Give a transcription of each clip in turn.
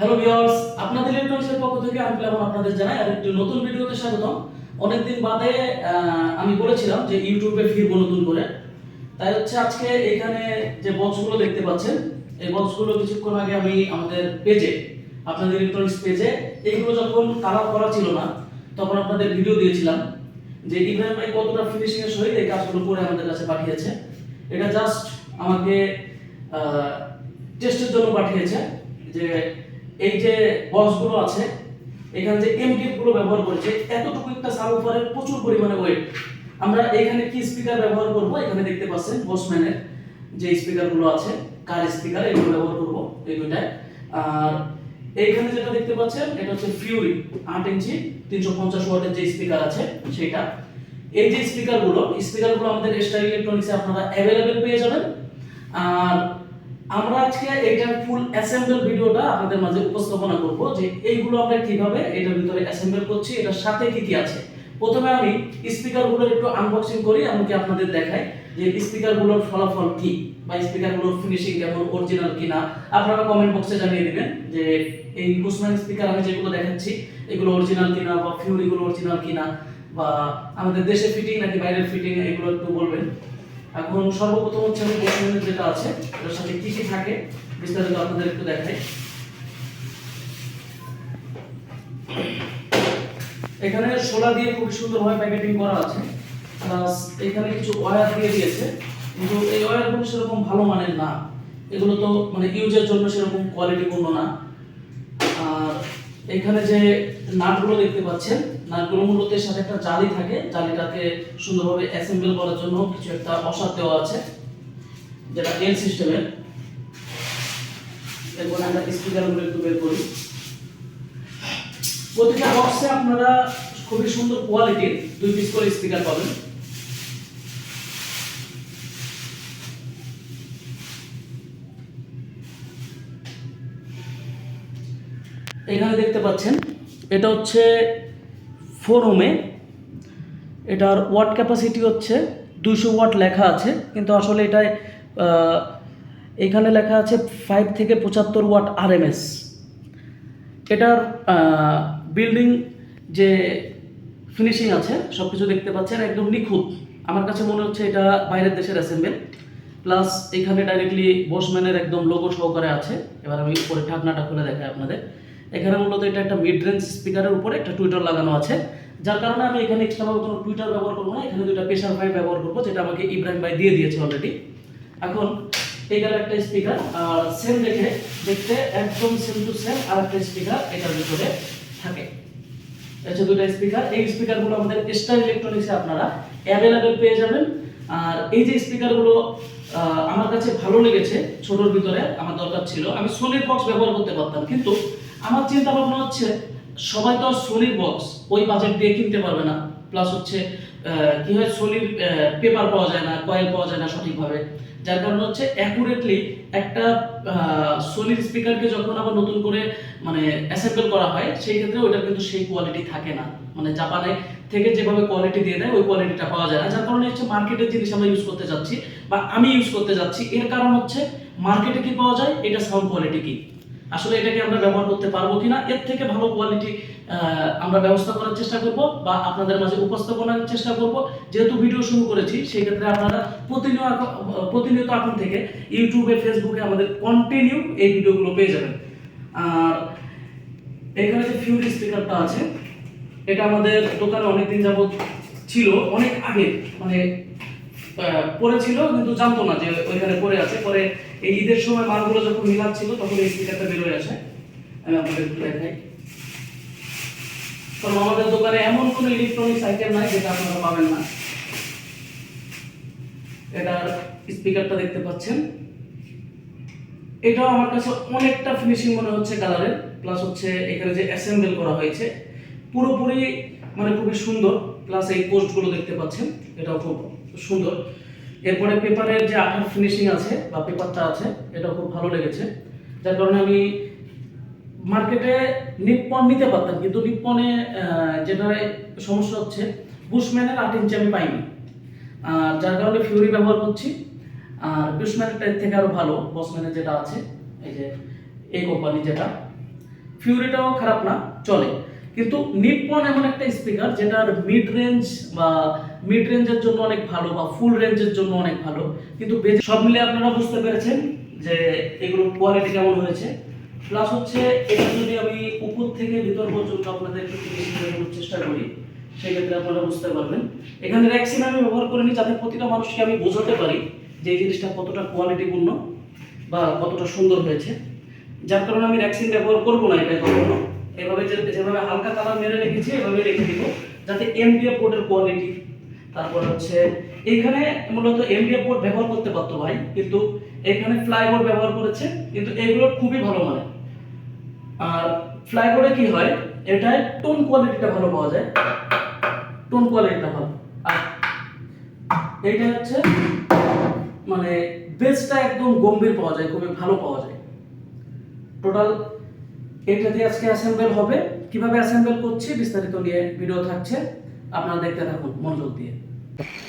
Hello viewers আপনাদের ইলেকট্রনিক্সের পক্ষ থেকে আমি প্লাবন আপনাদের জানাই আর একটি নতুন ভিডিওতে স্বাগতম। অনেকদিন বাদে আমি বলেছিলাম যে ইউটিউবে ফিরবো নতুন করে। তাই হচ্ছে আজকে এখানে যে বক্সগুলো দেখতে পাচ্ছেন, এই বক্সগুলো কিছুক্ষণ আগে আমি আমাদের পেজে আপনাদের ইলেকট্রনিক্স পেজে এইগুলো যখন কালার করা ছিল না, তখন আপনাদের ভিডিও দিয়েছিলাম যে ইব্রাহিম ভাই কতটা ফিনিশিং এর সহিত এই কাজগুলো করে আমাদের কাছে পাঠিয়েছে। এটা জাস্ট আমাকে টেস্টের জন্য পাঠিয়েছে যে এই যে বক্সগুলো আছে, এখানে যে এমডিএফগুলো ব্যবহার করেছে, এতটুকু একটা সাবওয়ুফারের প্রচুর পরিমাণে ওয়েট আমরা এখানে কি স্পিকার ব্যবহার করব? এখানে দেখতে পাচ্ছেন বসম্যানের যে স্পিকারগুলো আছে কার স্পিকার এগুলো ব্যবহার করব এই দুইটায়। আর এইখানে যেটা দেখতে পাচ্ছেন, এটা হচ্ছে ফিউরি আট ইঞ্চি, তিনশো পঞ্চাশ ওয়াটের যে স্পিকার আছে, সেটা। এই যে স্পিকারগুলো স্পিকারগুলো আমাদের স্টার ইলেকট্রনিক্সে আপনারা অ্যাভেলেবেল পেয়ে যাবেন। আর আমরা আজকে এটার ফুল অ্যাসেম্বল ভিডিওটা আপনাদের মাঝে উপস্থাপনা করব যে এইগুলো আমরা কীভাবে এটার ভিতরে অ্যাসেম্বল করছি, এটার সাথে কি কি আছে। প্রথমে আমি স্পিকারগুলোর একটু আনবক্সিং করি, এমনকি আপনাদের দেখাই যে স্পিকারগুলোর ফলাফল কি বা স্পিকারগুলোর ফিনিশিং কেমন অরিজিনাল কিনা। আপনারা কমেন্ট বক্সে জানিয়ে দিবেন যে এই কুসমান স্পিকার আমি যেগুলো দেখাচ্ছি, এগুলো অরিজিনাল কিনা বা ফিউরিগুলো অরিজিনাল কিনা, বা আমাদের দেশে ফিটিং নাকি বাইরের ফিটিং এগুলো একটু বলবেন। এখন সর্বপ্রথম হচ্ছে আমি বসুনের যেটা আছে, এটার সাথে কি কি থাকে, বিস্তারিত আপনাদের একটু দেখাই। এখানে সোলা দিয়ে খুব সুন্দরভাবে প্যাকেটিং করা আছে প্লাস এখানে কিছু ওয়্যার দিয়ে দিয়েছে, কিন্তু এই ওয়্যারগুলো সেরকম ভালো মানের না। এগুলো তো মানে ইউজের জন্য সেরকম কোয়ালিটিপূর্ণ না। এখানে যে নাটগুলো দেখতে পাচ্ছেন, নাটগুলো মূলত এর সাথে একটা জালি থাকে। জালিটাকে সুন্দরভাবে অ্যাসেম্বল করার জন্য কিছু একটা অসার দেওয়া আছে, যেটা এল সিস্টেমের এরপর আমরা স্পিকারগুলো একটু বের করি। প্রতিটা বক্সে আপনারা খুবই সুন্দর কোয়ালিটির দুই পিস করে স্পিকার পাবেন। এখানে দেখতে পাচ্ছেন, এটা হচ্ছে ফোর ওমে এটার ওয়াট ক্যাপাসিটি হচ্ছে দুশো ওয়াট লেখা আছে, কিন্তু আসলে এটায় এখানে লেখা আছে ফাইভ থেকে পঁচাত্তর ওয়াট আরএমএস এটার বিল্ডিং যে ফিনিশিং আছে সব কিছু দেখতে পাচ্ছেন, একদম নিখুঁত। আমার কাছে মনে হচ্ছে এটা বাইরের দেশের অ্যাসেম্বল প্লাস এখানে ডাইরেক্টলি বসম্যানের একদম লোগো সহকারে আছে। এবার আমি উপরে ঢাকনাটা খুলে দেখাই আপনাদের। এখানে মূলত এটা একটা মিড রেঞ্জ স্পিকারের উপরে একটা টুইটার লাগানো আছে। যার কারণে আমি এখানে এক্সট্রাভাবে কোনো টুইটার ব্যবহার করব না, এখানে দুইটা প্রেশার ফাইভ ব্যবহার করব, যেটা আমাকে ইব্রাহিম ভাই দিয়ে দিয়েছে অলরেডি এখন এই গেল একটা স্পিকার আর সেম দেখে, দেখতে একদম সেম টু সেম আর একটা স্পিকার এটার ভিতরে থাকে। হচ্ছে দুটো স্পিকার এই স্পিকারগুলো আমাদের স্টার ইলেকট্রনিক্সে আপনারা অ্যাভেলেবেল পেয়ে যাবেন। আর এই যে স্পিকারগুলো আমার কাছে ভালো লেগেছে, ছোটোর ভিতরে আমার দরকার ছিল। আমি সোনির বক্স ব্যবহার করতে পারতাম, কিন্তু আমার চিন্তা ভাবনা হচ্ছে, সবাই তো সোনির বক্স ওই বাজেট দিয়ে কিনতে পারবে না। প্লাস হচ্ছে কি হয় সোনির পেপার পাওয়া যায় না কয়েল পাওয়া যায় না সঠিকভাবে। যার কারণে হচ্ছে অ্যাকুরেটলি একটা সোনির স্পিকারকে যখন আবার নতুন করে মানে অ্যাসেম্বল করা হয়, সেই ক্ষেত্রে ওটা কিন্তু সেই কোয়ালিটি থাকে না। মানে জাপানে থেকে যেভাবে কোয়ালিটি দিয়ে দেয়, ওই কোয়ালিটিটা পাওয়া যায় না। যার কারণে হচ্ছে মার্কেটের জিনিস আমরা ইউজ করতে যাচ্ছি, বা আমি ইউজ করতে যাচ্ছি। এর কারণ হচ্ছে মার্কেটে কি পাওয়া যায়? এটা সাউন্ড কোয়ালিটি কি? আসলে এটাকে আমরা ব্যবহার করতে পারব কিনা, এর থেকে ভালো কোয়ালিটি আমরা ব্যবস্থা করার চেষ্টা করব বা আপনাদের মাঝে উপস্থাপনার চেষ্টা করব। যেহেতু ভিডিও শুরু করেছি, সেই ক্ষেত্রে আপনারা প্রতিনিয়ত প্রতিনিয়ত এখন থেকে ইউটিউবে ফেসবুকে আমাদের কন্টিনিউ এই ভিডিওগুলো পেয়ে যাবেন। আর এখানে যে ফিউরি স্পিকারটা আছে, এটা আমাদের দোকানে অনেকদিন যাবত ছিল, অনেক আগে মানে পড়েছিল, কিন্তু জানতো না যে ওইখানে পড়ে আছে। পরে এই ঈদের সময় মালগুলো যখন মিলাচ্ছিল, তখন এই স্পিকারটা বেরোয় আসে। আমি আপনাদের একটু দেখাই। কারণ আমাদের দোকানে এমন কোনো ইলেকট্রনিক্স আইটেম নাই যেটা আপনারা পাবেন না। এটার স্পিকারটা দেখতে পাচ্ছেন। এটাও আমার কাছে অনেকটা ফিনিশিং মনে হচ্ছে কালারের প্লাস হচ্ছে এখানে যে অ্যাসেম্বল করা হয়েছে, পুরোপুরি মানে খুবই সুন্দর। প্লাস এই পোস্টগুলো দেখতে পাচ্ছেন, এটাও খুব সুন্দর। এরপরে পেপারের যে আঠার ফিনিশিং আছে বা পেপারটা আছে এটা খুব ভালো লেগেছে। যার কারণে আমি মার্কেটে নিপ্পন নিতে পারতাম কিন্তু নিপ্পনে আহ, যেটা সমস্যা হচ্ছে বুশম্যানের আট ইঞ্চি আমি পাইনি। যার কারণে ফিউরি ব্যবহার করছি। আর বুশম্যানের থেকে আরও ভালো বসম্যানের যেটা আছে এই যে এই কোম্পানি যেটা। ফিউরিটাও খারাপ না চলে। কিন্তু নিপন এমন একটা স্পিকার যেটার মিড রেঞ্জ বা মিড রেঞ্জের জন্য অনেক ভালো বা ফুল রেঞ্জের জন্য অনেক ভালো। কিন্তু সব মিলে আপনারা বুঝতে পেরেছেন যে এগুলো কোয়ালিটি কেমন হয়েছে। প্লাস হচ্ছে এটা যদি আমি উপর থেকে ভিতর পর্যন্ত আপনাদের একটু দেখানোর চেষ্টা করি, সেক্ষেত্রে আপনারা বুঝতে পারবেন। এখানে র্যাক্সিন আমি ব্যবহার করিনি যাতে প্রতিটা মানুষকে আমি বোঝাতে পারি যে এই জিনিসটা কতটা কোয়ালিটিপূর্ণ বা কতটা সুন্দর হয়েছে। যার কারণে আমি র্যাক্সিন ব্যবহার করব না এটা কখনো। এভাবে যেভাবে হালকা কালার মেরে রেখেছি এভাবে রেখে দিব, যাতে এমডিএফ বোর্ডের কোয়ালিটি তারপর হচ্ছে, এখানে মূলত এমডিএফ বোর্ড ব্যবহার করতে পারতো ভাই, কিন্তু এখানে ফ্লাইবোর্ড ব্যবহার করেছে, কিন্তু এগুলো খুবই ভালো মানে আর ফ্লাইবোর্ডে কি হয়, এটায় টোন কোয়ালিটিটা ভালো পাওয়া যায়। টোন কোয়ালিটিটা ভালো। আর এইটা হচ্ছে মানে বেসটা একদম গম্ভীর পাওয়া যায়, খুবই ভালো পাওয়া যায়। টোটাল এটা দিয়ে আজকে অ্যাসেম্বল হবে। কীভাবে অ্যাসেম্বল করছি, বিস্তারিত নিয়ে ভিডিও থাকছে, আপনারা দেখতে থাকুন, মনোযোগ দিয়ে। うん。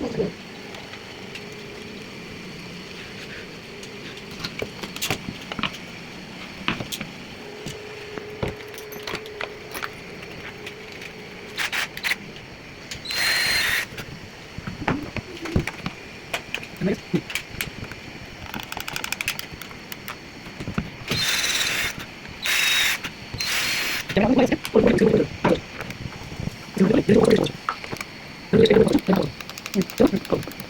That's good. Jangan lupa like, share, dan subscribe.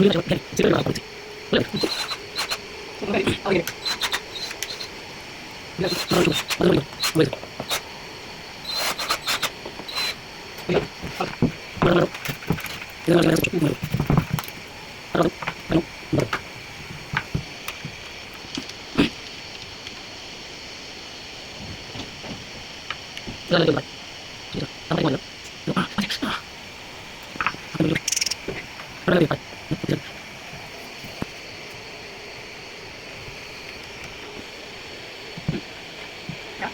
Terima kasih.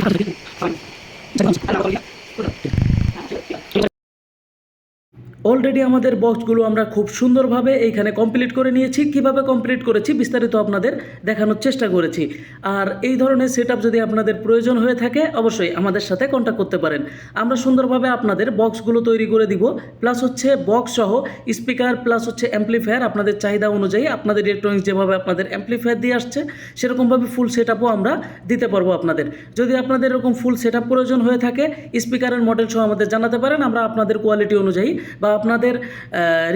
Thank you. Already আমাদের বক্সগুলো আমরা খুব সুন্দরভাবে এইখানে কমপ্লিট করে নিয়েছি। কীভাবে কমপ্লিট করেছি বিস্তারিত আপনাদের দেখানোর চেষ্টা করেছি। আর এই ধরনের সেট যদি আপনাদের প্রয়োজন হয়ে থাকে, অবশ্যই আমাদের সাথে কন্ট্যাক্ট করতে পারেন। আমরা সুন্দরভাবে আপনাদের বক্সগুলো তৈরি করে দিব। প্লাস হচ্ছে বক্স সহ স্পিকার প্লাস হচ্ছে অ্যাম্পলিফায়ার আপনাদের চাহিদা অনুযায়ী আপনাদের ইলেকট্রনিক্স যেভাবে আপনাদের অ্যাম্পলিফায়ার দিয়ে আসছে, সেরকমভাবে ফুল সেট আমরা দিতে পারব আপনাদের। যদি আপনাদের এরকম ফুল সেট প্রয়োজন হয়ে থাকে স্পিকারের মডেল সহ আমাদের জানাতে পারেন। আমরা আপনাদের কোয়ালিটি অনুযায়ী বা আপনাদের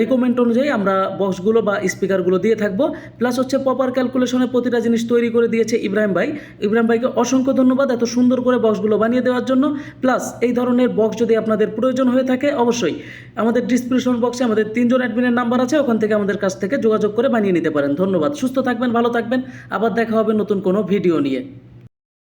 রিকমেন্ড অনুযায়ী আমরা বক্সগুলো বা স্পিকারগুলো দিয়ে থাকব। প্লাস হচ্ছে প্রপার ক্যালকুলেশনে প্রতিটা জিনিস তৈরি করে দিয়েছে ইব্রাহিম ভাই। ইব্রাহিম ভাইকে অসংখ্য ধন্যবাদ এত সুন্দর করে বক্সগুলো বানিয়ে দেওয়ার জন্য। প্লাস এই ধরনের বক্স যদি আপনাদের প্রয়োজন হয়ে থাকে, অবশ্যই আমাদের ডিসক্রিপশন বক্সে আমাদের তিনজন অ্যাডমিনের নাম্বার আছে, ওখান থেকে আমাদের কাছ থেকে যোগাযোগ করে বানিয়ে নিতে পারেন। ধন্যবাদ। সুস্থ থাকবেন, ভালো থাকবেন। আবার দেখা হবে নতুন কোনো ভিডিও নিয়ে।